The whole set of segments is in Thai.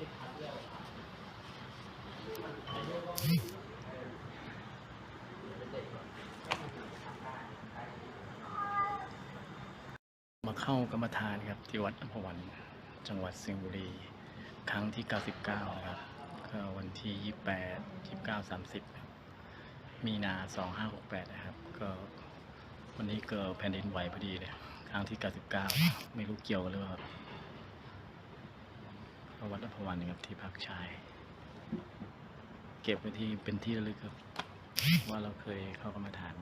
มาเข้ากรรมฐานครับที่วัดอัมพวัน จังหวัดสิงห์บุรี ครั้งที่ 99 นะครับก็วันที่ 28 29 30ครับมีนา 2568 นะครับ ก็วันนี้เกิดแผ่นดินไหวพอดีเลยครั้งที่ 99 ไม่รู้เกี่ยวกันหรือเปล่า วัดอัมพวันนะครับที่พักชาย เก็บไว้ที่เป็นที่ระลึกครับ ว่าเราเคยเข้ากรรมฐาน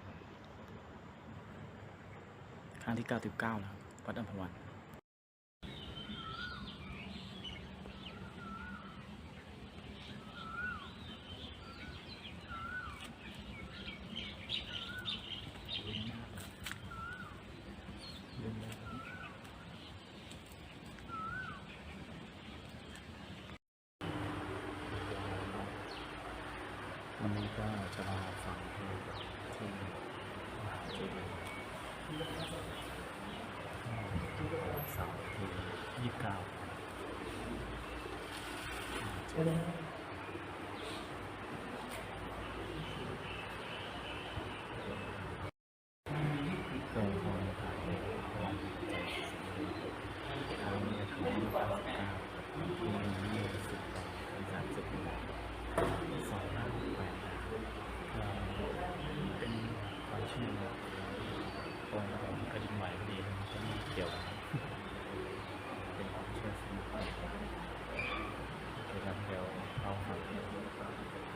ครั้งที่ 99นะครับวัดอัมพวัน วันนี้ก็จะมาฟังเพลงที่มหาจุฬาเสาร์ที่ยี่สิบเก้าเกิดคน ความสุขในชีวิตของเรา